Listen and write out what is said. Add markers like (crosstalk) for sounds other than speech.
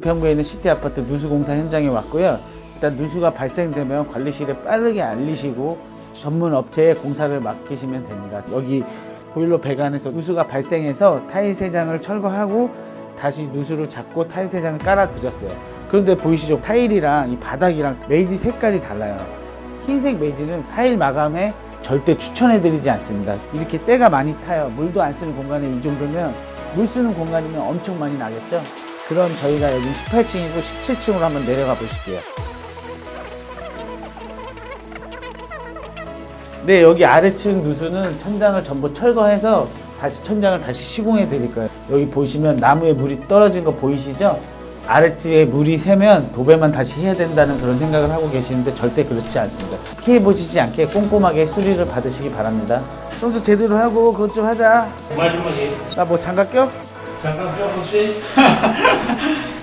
평구에 있는 시티 아파트 누수 공사 현장에 왔고요. 일단 누수가 발생되면 관리실에 빠르게 알리시고 전문 업체에 공사를 맡기시면 됩니다. 여기 보일러 배관에서 누수가 발생해서 타일 세장을 철거하고 다시 누수를 잡고 타일 세장을 깔아 드렸어요. 그런데 보이시죠? 타일이랑 이 바닥이랑 메이지 색깔이 달라요. 흰색 메이지는 타일 마감에 절대 추천해드리지 않습니다. 이렇게 때가 많이 타요. 물도 안 쓰는 공간에 이 정도면 물 쓰는 공간이면 엄청 많이 나겠죠? 그럼 저희가 여기 18층이고 17층으로 한번 내려가 보실게요. 네, 여기 아래층 누수는 천장을 전부 철거해서 다시 천장을 다시 시공해 드릴 거예요. 여기 보시면 나무에 물이 떨어진 거 보이시죠? 아래층에 물이 새면 도배만 다시 해야 된다는 그런 생각을 하고 계시는데 절대 그렇지 않습니다. 피해 보시지 않게 꼼꼼하게 수리를 받으시기 바랍니다. 청소 제대로 하고 그것 좀 하자. 마지막에 나뭐 장갑 껴? T'as pas peur, Roger? (laughs)